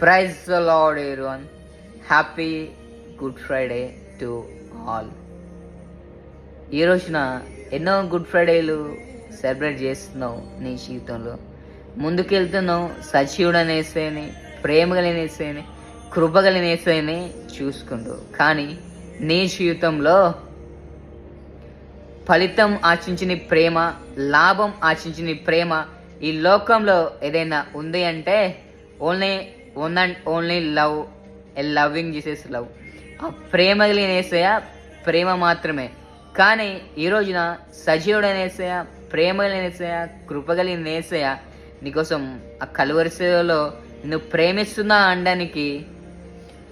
Praise lord everyone happy good Friday to all ఈ రోజున ఎన్నో గుడ్ ఫ్రైడేలు సెలబ్రేట్ చేస్తున్నావు నీ జీవితంలో. ముందుకెళ్తున్నావు సజీవుడు ప్రేమగలనేసేని ప్రేమ కృప చూసుకుంటూ. కానీ నీ జీవితంలో ఫలితం ఆశించిన ప్రేమ లాభం ఆశించిన ప్రేమ ఈ లోకంలో ఏదైనా ఉంది అంటే only one and only love a loving Jesus love ఆ ప్రేమ కలిగినేసయ ప్రేమ మాత్రమే. కానీ ఈ రోజున సజీవుడనేసయ ప్రేమ కలిగినేసయ కృప కలిగినేసయ నీకోసం ఆ కలువరిసలో నువ్వు ప్రేమిస్తున్నా అనడానికి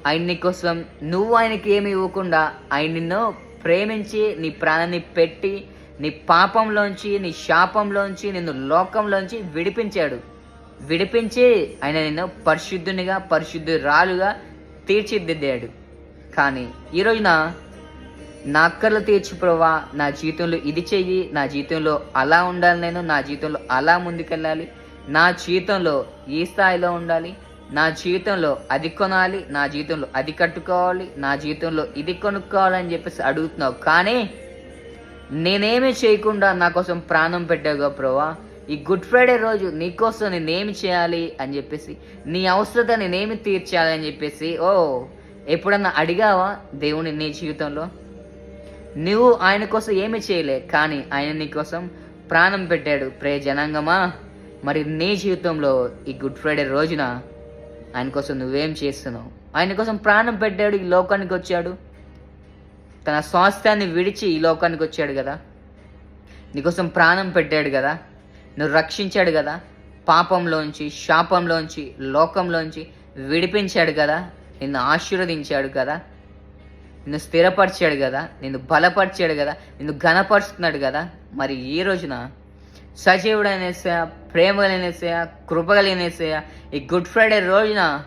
ఆయన నీకోసం నువ్వు ఆయనకి ఏమి ఇవ్వకుండా ఆయన నిన్ను ప్రేమించి నీ ప్రాణాన్ని పెట్టి నీ పాపంలోంచి నీ శాపంలోంచి నిన్ను లోకంలోంచి విడిపించాడు. విడిపించి ఆయన నిన్ను పరిశుద్ధునిగా పరిశుద్ధురాలుగా తీర్చిదిద్దాడు. కానీ ఈ రోజున నా అక్కర్లు తీర్చి ప్రభా నా జీవితంలో ఇది చెయ్యి నా జీవితంలో అలా ఉండాలి నేను నా జీవితంలో అలా ముందుకెళ్ళాలి నా జీవితంలో ఈ స్థాయిలో ఉండాలి నా జీవితంలో అది కొనాలి నా జీవితంలో అది కట్టుకోవాలి నా జీవితంలో ఇది కొనుక్కోవాలని చెప్పేసి అడుగుతున్నావు. కానీ నేనేమి చేయకుండా నా కోసం ప్రాణం పెట్టావుగా ప్రభా ఈ గుడ్ ఫ్రైడే రోజు నీకోసం నేనేమి చేయాలి అని చెప్పేసి నీ అవసరత నేనేమి తీర్చాలి అని చెప్పేసి ఓ ఎప్పుడన్నా అడిగావా దేవుని నీ జీవితంలో? నువ్వు ఆయన కోసం ఏమి చేయలే కానీ ఆయన నీ కోసం ప్రాణం పెట్టాడు. ప్రే జనాంగమా మరి నీ జీవితంలో ఈ గుడ్ ఫ్రైడే రోజున ఆయన కోసం నువ్వేం చేస్తున్నావు? ఆయన కోసం ప్రాణం పెట్టాడు ఈ లోకానికి వచ్చాడు. తన స్వాస్థ్యాన్ని విడిచి ఈ లోకానికి వచ్చాడు కదా. నీకోసం ప్రాణం పెట్టాడు కదా. నువ్వు రక్షించాడు కదా. పాపంలోంచి శాపంలోంచి లోకంలోంచి విడిపించాడు కదా. నిన్ను ఆశీర్వదించాడు కదా. నిన్ను స్థిరపరిచాడు కదా. నిన్ను బలపరిచాడు కదా. నిన్ను ఘనపరుస్తున్నాడు కదా. మరి ఈ రోజున సజీవుడు అనేసా ప్రేమ కలినేసా కృప ఈ గుడ్ ఫ్రైడే రోజున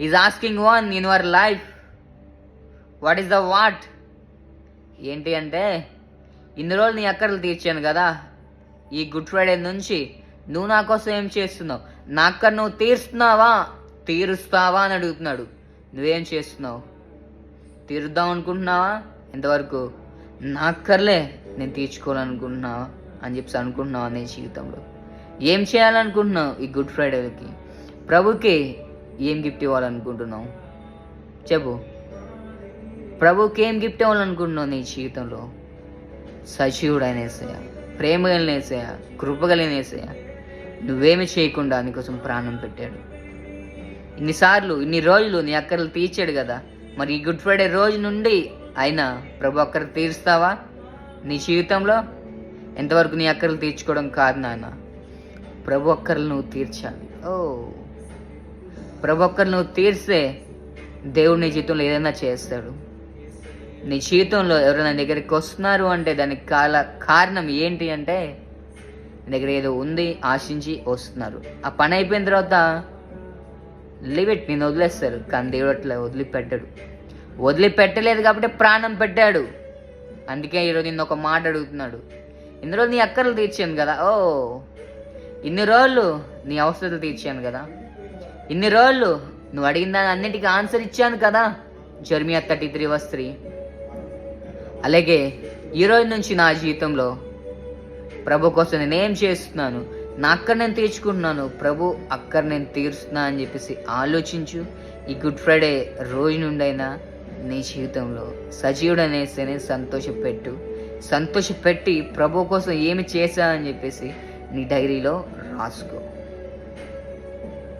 is asking one in your life what is the what ఏంటి అంటే ఇన్ని రోజులు నీ అక్కర్లు తీర్చాను కదా. ఈ గుడ్ ఫ్రైడే నుంచి నువ్వు నా కోసం ఏం చేస్తున్నావు? నాకు నువ్వు తీరుస్తున్నావా? తీరుస్తావా అని అడుగుతున్నాడు. నువ్వేం చేస్తున్నావు? తీరుద్దాం అనుకుంటున్నావా? ఎంతవరకు? నాక్కర్లే నేను తీర్చుకోవాలనుకుంటున్నావా? అని చెప్పి అనుకుంటున్నావా నీ జీవితంలో? ఏం చేయాలనుకుంటున్నావు ఈ గుడ్ ఫ్రైడేకి? ప్రభుకి ఏం గిఫ్ట్ ఇవ్వాలనుకుంటున్నావు? చెప్పు. ప్రభుకి ఏం గిఫ్ట్ ఇవ్వాలనుకుంటున్నావు నీ జీవితంలో? సజీవుడు అనేసయ ప్రేమ కలినేసయ కృప కలినేసయ నువ్వేమి చేయకుండా నీకోసం ప్రాణం పెట్టాడు. ఇన్నిసార్లు ఇన్ని రోజులు నీ అక్కర్లు తీర్చాడు కదా. మరి ఈ గుడ్ ఫ్రైడే రోజు నుండి అయినా ప్రభు అక్కర్లు తీరుస్తావా? నీ జీవితంలో ఎంతవరకు నీ అక్కర్లు తీర్చుకోవడం కాదు నాన్న. ప్రభు అక్కర్లు నువ్వు తీర్చాలి. ఓ. ప్రభు అక్కర్లు నువ్వు తీర్స్తే దేవుడు నీ జీవితంలో ఏదైనా చేస్తాడు. నీ జీవితంలో ఎవరైనా దగ్గరికి వస్తున్నారు అంటే దానికి కాల కారణం ఏంటి అంటే దగ్గర ఏదో ఉంది ఆశించి వస్తున్నారు. ఆ పని అయిపోయిన తర్వాత లిమిట్ నేను వదిలేస్తారు. కానీ దేవుడు అట్లా వదిలిపెట్టాడు. వదిలిపెట్టలేదు కాబట్టి ప్రాణం పెట్టాడు. అందుకే ఈరోజు నిన్న ఒక మాట అడుగుతున్నాడు. ఇన్ని రోజులు నీ అక్కర్లు తీర్చాను కదా? ఓ ఇన్ని రోజులు నీ అవసరాలు తీర్చాను కదా? ఇన్ని రోజులు నువ్వు అడిగిన దాని అన్నిటికీ ఆన్సర్ ఇచ్చాను కదా? జర్మియా థర్టీ త్రీ వస్త్రీ అలాగే ఈ రోజు నుంచి నా జీవితంలో ప్రభు కోసం నేనేం చేస్తున్నాను? నా అక్కడ నేను తీర్చుకుంటున్నాను. ప్రభు అక్కడ నేను తీరుస్తున్నా అని చెప్పేసి ఆలోచించు. ఈ గుడ్ ఫ్రైడే రోజు నుండైనా నీ జీవితంలో సజీవుడనేసేనే సంతోషపెట్టు. సంతోషపెట్టి ప్రభు కోసం ఏమి చేశా అని చెప్పేసి నీ డైరీలో రాసుకో.